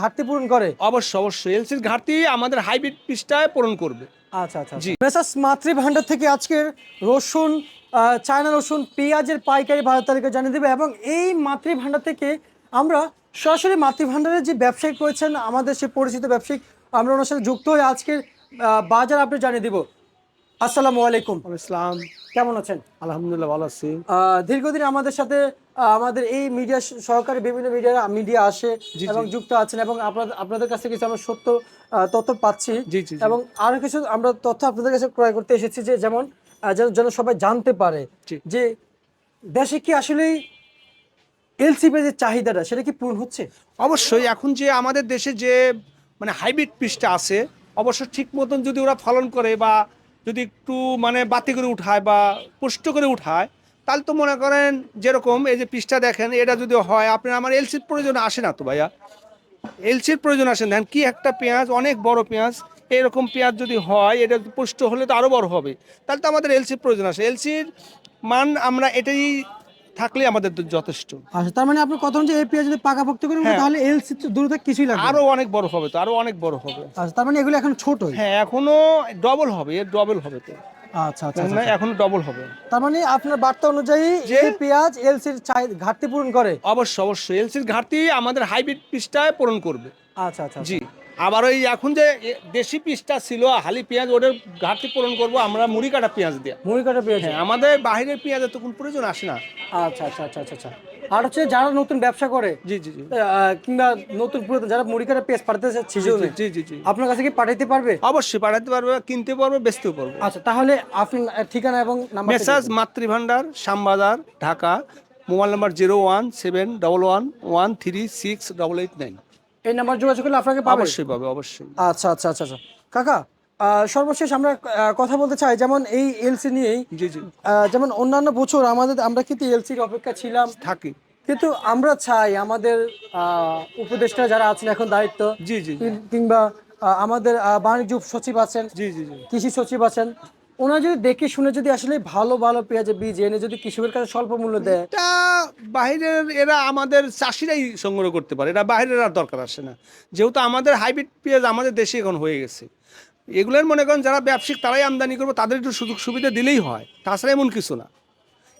ঘাটতি পূরণ করে? অবশ্যই অবশ্যই। এলসির ঘাটতি আমাদের হাইব্রিড পিসটায় পূরণ করবে। আচ্ছা আচ্ছা জি। মেসাস মাতৃ ভান্ডার থেকে আজকের রসুন চায়না রসুন পেঁয়াজের পাইকারি ভাড়া তালিকা জানিয়ে দেবে এবং এই মাতৃ ভান্ডার থেকে আমরা সরাসরি মাতৃ ভান্ডারের যে ব্যবসায়িক রয়েছেন আমাদের সে পরিচিত ব্যবসায়িক আমরা ওনার সাথে যুক্ত হয়ে আজকের বাজার আপনি জানিয়ে দিব। আসসালামু আলাইকুম। ইসলাম কেমন আছেন? আলহামদুলিল্লাহ ভালো আছি। দীর্ঘদিন আমাদের সাথে আমাদের এই মিডিয়া সহকারী বিভিন্ন মিডিয়া মিডিয়া আসে এবং যুক্ত আছেন এবং আপনাদের আপনাদের কাছে কিছু আমরা সত্য তথ্য পাচ্ছি। এবং আরও কিছু আমরা তথ্য আপনাদের কাছে ক্রয় করতে এসেছি যে যেমন যেন সবাই জানতে পারে যে দেশে কি আসলেই এলসিপি যে চাহিদাটা সেটা কি পূরণ হচ্ছে? অবশ্যই এখন যে আমাদের দেশে যে মানে হাইব্রিড পিসটা আছে অবশ্য ঠিক মতন যদি ওরা ফলন করে বা যদি একটু মানে বাতি করে উঠায় বা পুষ্ট করে উঠায় তাহলে তো মনে করেন যেরকম এই যে পিসটা দেখেন এটা যদি হয় আপনার আমার এলসির প্রয়োজন আসে না তো ভাইয়া। এলসির প্রয়োজন আসে না। কি একটা পেঁয়াজ অনেক বড় পেঁয়াজ এরকম পেঁয়াজ যদি হয় এটা পুষ্ট হলে তো আরও বড় হবে। তাহলে তো আমাদের এলসির প্রয়োজন আসে। এলসির মান আমরা এটাই থাকলে আমাদের তো যথেষ্ট। আচ্ছা তার মানে আপনি কত যে এই পেঁয়াজ যদি পাকাপোক্ত করে উঠে, হ্যাঁ। তাহলে এলসি দূরত্ব কিছুই লাগবে না। আরও অনেক বড় হবে তো আরও অনেক বড় হবে। আচ্ছা তার মানে এগুলো এখন ছোট হ্যাঁ এখনও ডবল হবে এর ডবল হবে তো। আচ্ছা আচ্ছা না এখনও ডবল হবে। তার মানে আপনার বার্তা অনুযায়ী যে- পেঁয়াজ এলসির ঘাটতি পূরণ করে? অবশ্যই অবশ্যই। এলসির ঘাটতি আমাদের হাইব্রিড পিসটায় পূরণ করবে। আচ্ছা আচ্ছা জি। আবার ওই এখন যে দেশি পিসটা ছিল হালি পেঁয়াজ ওদের ঘাটতি পূরণ করব আমরা মুড়ি কাটা পেঁয়াজ দিয়ে। মুড়ি কাটা পেঁয়াজ হ্যাঁ আমাদের বাইরের পেঁয়াজের তো কোনো প্রয়োজন আসে না। আচ্ছা আচ্ছা আচ্ছা আচ্ছা আচ্ছা। আর হচ্ছে যারা নতুন ব্যবসা করে জি জি জি। কিংবা নতুন পুরাতন যারা মুড়ি কাটা পেঁয়াজ পাঠাতে সিজনে জি জি জি আপনার কাছে কি পাঠাইতে পারবে? অবশ্যই পাঠাতে পারবে কিনতে পারবে বেচতেও পারবে। আচ্ছা তাহলে আপনার ঠিকানা এবং number message Matribhandar Shyambazar Dhaka mobile number zero one seven double one one three six double eight nine. এই নাম্বার যোগাযোগ করলে আপনাকে অবশ্যই পাবে অবশ্যই। আচ্ছা আচ্ছা আচ্ছা আচ্ছা। কাকা সর্বশেষ আমরা কথা বলতে চাই যেমন এই এলসি নিয়েই। যেমন অন্যান্য বছর আমাদের আমরা কিন্তু এলসির অপেক্ষা ছিলাম। থাকি। কিন্তু আমরা চাই আমাদের আহ, উপদেষ্টা যারা আছেন এখন দায়িত্ব জি জি কিংবা আমাদের বাণিজ্য সচিব আছেন জি জি কৃষি সচিব আছেন ওনারা যদি দেখে শুনে যদি আসলে ভালো ভালো পেঁয়াজের বীজ এনে যদি কৃষকের কাছে স্বল্প মূল্য দেয়। এটা বাইরের এরা আমাদের চাষিরাই সংগ্রহ করতে পারে এটা বাইরের আর দরকার আসে না। যেহেতু আমাদের হাইব্রিড পেঁয়াজ আমাদের দেশে এখন হয়ে গেছে। এগুলোর মনে করেন যারা ব্যবসায়িক তারাই আমদানি করব তাদের একটু সুযোগ সুবিধা দিলেই হয় তাছাড়া এমন কিছু না।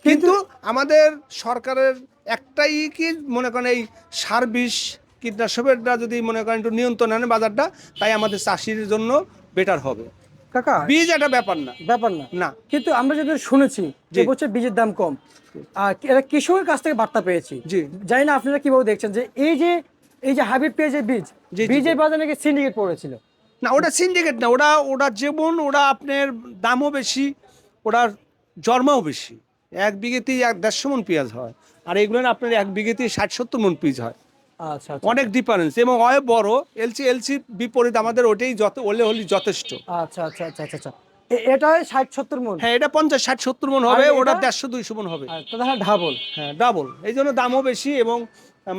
কিন্তু আমাদের সরকারের একটাই কি মনে করেন এই সার বিষ কীটনাশকেরটা যদি মনে করেন একটু নিয়ন্ত্রণ আনে বাজারটা তাই আমাদের চাষির জন্য বেটার হবে। কাকা বীজ একটা ব্যাপার না। ব্যাপার না। না। কিন্তু আমরা যেটা শুনেছি যে। বছর বীজের দাম কম। আর এরা কৃষকের কাছ থেকে বার্তা পেয়েছি। জি। জানি না আপনারা কীভাবে দেখছেন যে এই যে এই যে হাইব্রিড পেঁয়াজের বীজ বীজের বাজারে নাকি সিন্ডিকেট পড়েছিল। না ওটা সিন্ডিকেট না ওরা ওরা যেমন ওরা আপনার দামও বেশি ওটার জন্মাও বেশি। এক বিঘেতেই এক দেড়শো মন পেঁয়াজ হয় আর এগুলো আপনার এক বিঘেতেই ষাট সত্তর মন পিস হয়। আচ্ছা আচ্ছা। অনেক ডিফারেন্স এবং অয় বড় এলসি এলসি বিপরীত আমাদের ওটাই যত ওলে হলি যথেষ্ট। আচ্ছা আচ্ছা আচ্ছা আচ্ছা আচ্ছা। এটা হয় ষাট সত্তর মন? হ্যাঁ এটা পঞ্চাশ ষাট সত্তর মন হবে ওটা দেড়শো দুইশো মন হবে। তাহলে ঢাবল হ্যাঁ ডাবল এই জন্য দামও বেশি এবং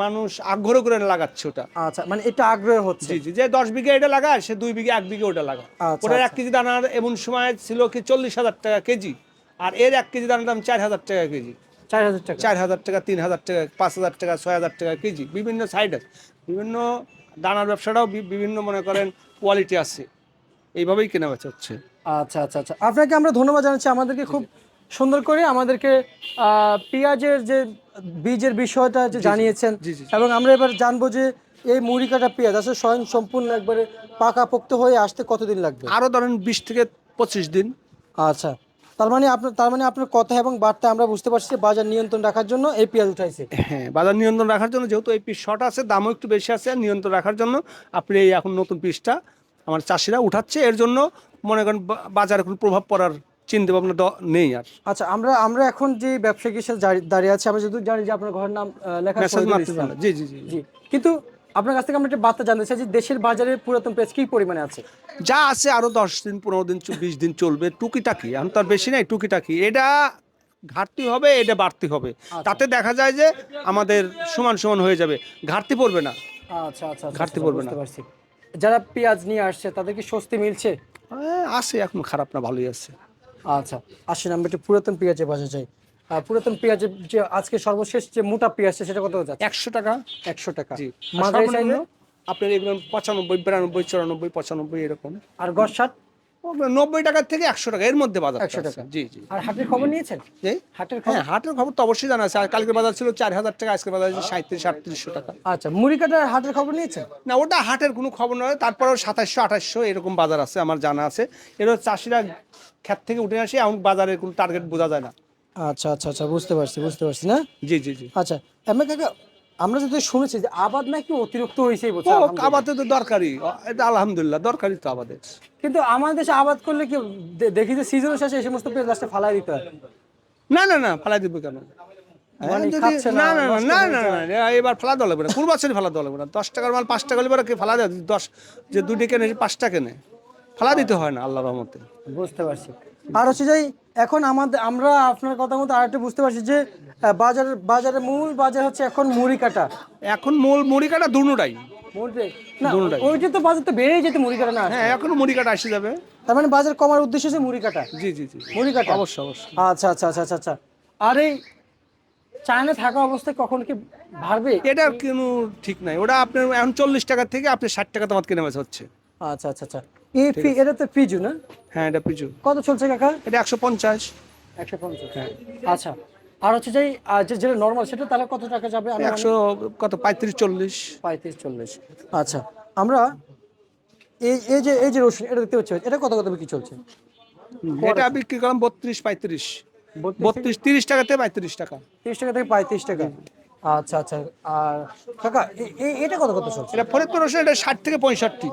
মানুষ আগ্রহ করে লাগাচ্ছে ওটা। আচ্ছা মানে এটা আগ্রহ হচ্ছে। জি জি যে দশ বিঘা এটা লাগায় সে দুই বিঘা এক বিঘা ওটা লাগায়। আচ্ছা, ওটার এক আচ্ছা। কেজি দানার এমন সময় ছিল কি চল্লিশ হাজার টাকা কেজি আর এর এক কেজি দানার দাম চার হাজার টাকা কেজি। চার হাজার টাকা। চার হাজার টাকা তিন হাজার টাকা পাঁচ হাজার টাকা ছয় হাজার টাকা কেজি বিভিন্ন সাইড আছে বিভিন্ন দানার ব্যবসাটাও বিভিন্ন মনে করেন কোয়ালিটি আছে। এইভাবেই কেনা বেচা হচ্ছে। আচ্ছা আচ্ছা আচ্ছা। আপনাকে আমরা ধন্যবাদ জানাচ্ছি। আমাদেরকে খুব সুন্দর করে আমাদেরকে পেঁয়াজের যে বীজের বিষয়টা যে জানিয়েছেন। এবং আমরা এবার জানব যে এই মুড়ি কাটা পেঁয়াজ আসলে স্বয়ং সম্পূর্ণ একবারে পাকা পোক্ত হয়ে আসতে কতদিন লাগবে? আরও ধরেন বিশ থেকে পঁচিশ দিন। আচ্ছা। তার মানে আপনার তার মানে আপনার কথা এবং বার্তা আমরা বুঝতে পারছি যে বাজার নিয়ন্ত্রণ রাখার জন্য এই পেঁয়াজ উঠাইছে। হ্যাঁ বাজার নিয়ন্ত্রণ রাখার জন্য যেহেতু এই পিস শর্ট আছে দামও একটু বেশি আছে নিয়ন্ত্রণ রাখার জন্য আপনি এই এখন নতুন পিসটা আমার চাষিরা উঠাচ্ছে। এর জন্য মনে করেন বাজারে কোনো প্রভাব পড়ার চিন্তা ভাবনা দ- নেই আর। আচ্ছা আমরা আমরা এখন যে ব্যবসায়ীর সাথে দাঁড়িয়ে- আছি আমরা যেহেতু জানি যে আপনার ঘরের নাম লেখা। জি জি জি কিন্তু আপনার কাছ থেকে আমরা একটা বার্তা জানতে চাই যে দেশের বাজারে পুরাতন পেঁয়াজ কি পরিমাণে আছে? যা আছে আরও দশ দিন পনেরো দিন বিশ দিন চলবে টুকিটাকি এখন তো আর বেশি নাই টুকিটাকি। এটা ঘাটতি হবে এটা বাড়তি হবে। তাতে দেখা যায় যে আমাদের সমান সমান হয়ে যাবে। ঘাটতি পড়বে না। আচ্ছা আচ্ছা ঘাটতি আচ্ছা, পড়বে না। যারা পেঁয়াজ নিয়ে আসছে তাদের কি স্বস্তি মিলছে? হ্যাঁ, আছে এখন খারাপ না ভালোই আছে। আচ্ছা আসেন আমরা একটু পুরাতন পেঁয়াজের বাজার চাই পুরাতন পেঁয়াজের যে আজকে সর্বশেষ যে মোটা পেঁয়াজ সেটা কত যাচ্ছে? একশো টাকা। একশো টাকা। জি। মাঝারি সাইজ চাইলে আপনার এগুলো পঁচানব্বই বিরানব্বই চুরানব্বই পঁচানব্বই এরকম। আর গস নব্বই টাকার থেকে একশো টাকা এর মধ্যে বাজার 100 টাকা। জি জি। আর হাটের খবর নিয়েছেন? জি। হাটের খবর? হ্যাঁ হাটের খবর তো অবশ্যই জানা আছে। আর কালকে বাজার ছিল চার হাজার টাকা আজকে বাজার আছে সাঁত্রিশ আটত্রিশশো টাকা। আচ্ছা মুড়ি কাটার হাটের খবর নিয়েছেন? না ওটা হাটের কোনো খবর নয়। তারপরেও সাতাশশো আঠাশশো এরকম বাজার আছে আমার জানা আছে। এরও চাষিরা ক্ষেত থেকে উঠে আসে এমন বাজারের কোনো টার্গেট বোঝা যায় না। আচ্ছা আচ্ছা আচ্ছা বুঝতে পারছি বুঝতে পারছি না? জি জি জি। আচ্ছা এমনি কাকা আমরা যদি শুনেছি যে আবাদ নাকি অতিরিক্ত হয়েছে এই বছর আবাদে তো দরকারি এটা আলহামদুলিল্লাহ দরকারি তো আমাদের কিন্তু আমাদের দেশে আবাদ করলে কি দেখি যে সিজন শেষে এই সমস্ত পেঁয়াজ লাস্টে ফালাই দিতে হয়। না না না ফালাই দিব কেন? মানে যদি- খাচ্ছে না, না না না না হয়ে না। না এবার ফেলা দেওয়া লাগবে না কোন বছরই ফেলা দেওয়া লাগবে না। দশ টাকার মাল পাঁচ টাকা হলে কি ফেলা দেয় দশ যে দুটি কেনে পাঁচটা কেনে। ফেলা দিতে হয় না আল্লাহ রহমতে। বুঝতে পারছি। আর হচ্ছে যে এখন আমাদের আমরা আপনার কথা মতো আরেকটু বুঝতে পারছি যে বাজার বাজারের বাজারের মূল বাজার হচ্ছে এখন মুড়ি কাটা। এখন মূল মুড়ি কাটা দুটাই ওইটা তো বাজার তো বেড়েই যেতে মুড়ি কাটা না হ্যাঁ এখনও মুড়ি কাটা আসে যাবে। তার মানে বাজার কমার উদ্দেশ্য হচ্ছে মুড়ি কাটা। জি জি জি। মুড়ি কাটা। অবশ্যই অবশ্যই। আচ্ছা আচ্ছা আচ্ছা আচ্ছা আচ্ছা। আর এই চায়না থাকা অবস্থায় কখন কি বাড়বে? এটা কোনো ঠিক নাই। ওটা আপনার এখন চল্লিশ টাকা থেকে আপনি ষাট টাকা তোমার কিনে বেচা হচ্ছে। আচ্ছা আচ্ছা আচ্ছা। এই ফি- এটা তো পিজু না? হ্যাঁ এটা পিছু কত চলছে কাকা? এটা একশো পঞ্চাশ। একশো পঞ্চাশ। আচ্ছা। আর হচ্ছে যে যেটা নর্মাল সেটা তাহলে কত টাকা যাবে? একশো কত পঁয়ত্রিশ চল্লিশ। পঁয়ত্রিশ চল্লিশ। আচ্ছা। আমরা এই এই যে এই যে রসুন এটা দেখতে পাচ্ছি। এটা কত কত বিক্রি চলছে? এটা বিক্রি করলাম বত্রিশ পঁয়ত্রিশ। বত্রিশ তিরিশ টাকা থেকে পঁয়ত্রিশ টাকা। তিরিশ টাকা থেকে পঁয়ত্রিশ টাকা। আচ্ছা আচ্ছা। আর কাকা এটা কত কত চলছে? এটা ফরিদপুর রসুন এটা ষাট থেকে পঁয়ষট্টি।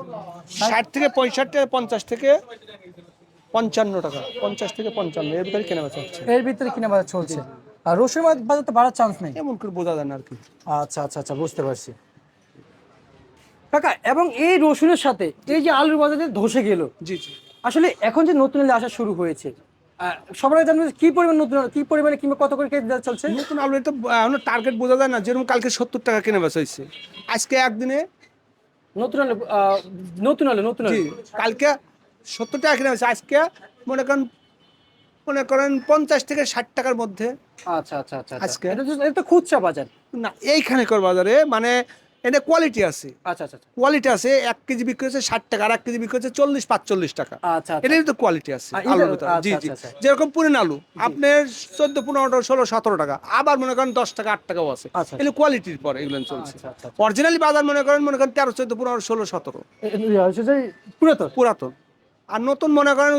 ষাট থেকে পঁয়ষট্টি আর পঞ্চাশ থেকে পঞ্চান্ন টাকা। পঞ্চাশ থেকে পঞ্চান্ন এর ভিতরে কেনা বেচা হচ্ছে এর ভিতরে কিনা বাজার চলছে। আর রসুন বাজার- বাজার তো বাড়ার চান্স নেই। এমন করে বোঝা যায় না আর কি। আচ্ছা আচ্ছা আচ্ছা বুঝতে পারছি। কাকা এবং এই রসুনের সাথে এই যে আলুর বাজারে ধসে গেল। জি জি। আসলে এখন যে নতুন আলু আসা শুরু হয়েছে জানব যে কি পরিমাণ নতুন কি পরিমাণে কিংবা কত করে কেজি দেওয়া চলছে? নতুন আলু তো এখনও টার্গেট বোঝা যায় না যেরকম কালকে সত্তর টাকা কেনা বেচা হয়েছে। আজকে একদিনে নতুন আলু নতুন আলু নতুন আলু। কালকে সত্তর টাকা কেনা বেচা আজকে মনে করেন মনে করেন পঞ্চাশ থেকে ষাট টাকার মধ্যে। আচ্ছা আচ্ছা আচ্ছা আচ্ছা। আজকে? এটা তো- এটা তো খুচরা বাজার। না এইখানে কর বাজারে মানে এটা কোয়ালিটি আছে। আচ্ছা আচ্ছা আচ্ছা। কোয়ালিটি আছে এক কেজি বিক্রি হচ্ছে ষাট টাকা আর এক কেজি বিক্রি হচ্ছে চল্লিশ পাঁচচল্লিশ টাকা। আচ্ছা আচ্ছা। এটাই তো কোয়ালিটি আছে আলুর আচ্ছা, জি আচ্ছা, জি। আচ্ছা। যেরকম পুরিন আলু আপনার চোদ্দ পনেরো ষোলো সতেরো টাকা আবার মনে করেন দশ টাকা আট টাকাও আছে। আচ্ছা। এগুলো কোয়ালিটির পরে এগুলো চলছে। আচ্ছা, আচ্ছা, অরিজিনালি বাজার মনে করেন মনে করেন তেরো চোদ্দ পনেরো ষোলো সতেরো। পুরাতন? পুরাতন। আর নতুন মনে করেন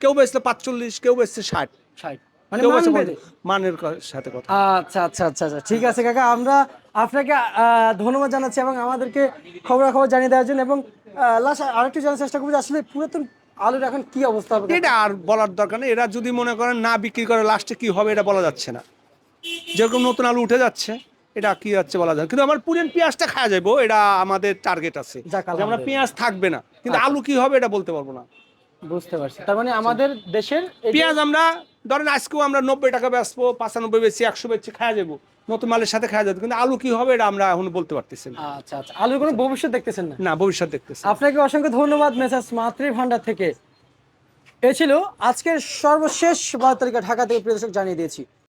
কেউ বেচলে পাঁচচল্লিশ কেউ বেচছে ষাট। ষাট। মানে মান। মানের সাথে কথা। আচ্ছা আচ্ছা আচ্ছা আচ্ছা। ঠিক আছে কাকা আমরা আপনাকে ধন্যবাদ জানাচ্ছি এবং আমাদেরকে খবরাখবর জানিয়ে দেওয়ার জন্য এবং লাস্ট আরেকটু জানার চেষ্টা করব আসলে পুরাতন আলুর এখন কি অবস্থা হবে? এটা আর বলার দরকার নেই। এরা যদি মনে করেন না বিক্রি করে লাস্টে কি হবে এটা বলা যাচ্ছে না। যেরকম নতুন আলু উঠে যাচ্ছে এটা কি যাচ্ছে বলা যায় কিন্তু আমার পুরেন পেঁয়াজটা খাওয়া যাব এটা আমাদের টার্গেট আছে। আমরা পেঁয়াজ থাকবে না কিন্তু আলু কি হবে এটা বলতে পারব না। বুঝতে পারছি। তার মানে আমাদের দেশের পেঁয়াজ আমরা ধরেন আজকেও আমরা নব্বই টাকা বেচবো পাঁচানব্বই বেচি একশো বেচি খাওয়া যাব। নতুন মালের সাথে খাওয়া যাবে। কিন্তু আলু কি হবে এটা আমরা এখন বলতে পারতেছি না। আচ্ছা আচ্ছা। আলুর কোনো ভবিষ্যৎ দেখতেছেন না? না ভবিষ্যৎ দেখতেছি আপনাকে অসংখ্য ধন্যবাদ মেসাস মাতৃ ভান্ডার থেকে। এ ছিল আজকের সর্বশেষ বার্তালিকা তারিখে ঢাকা থেকে প্রিয় দর্শক জানিয়ে দিয়েছি।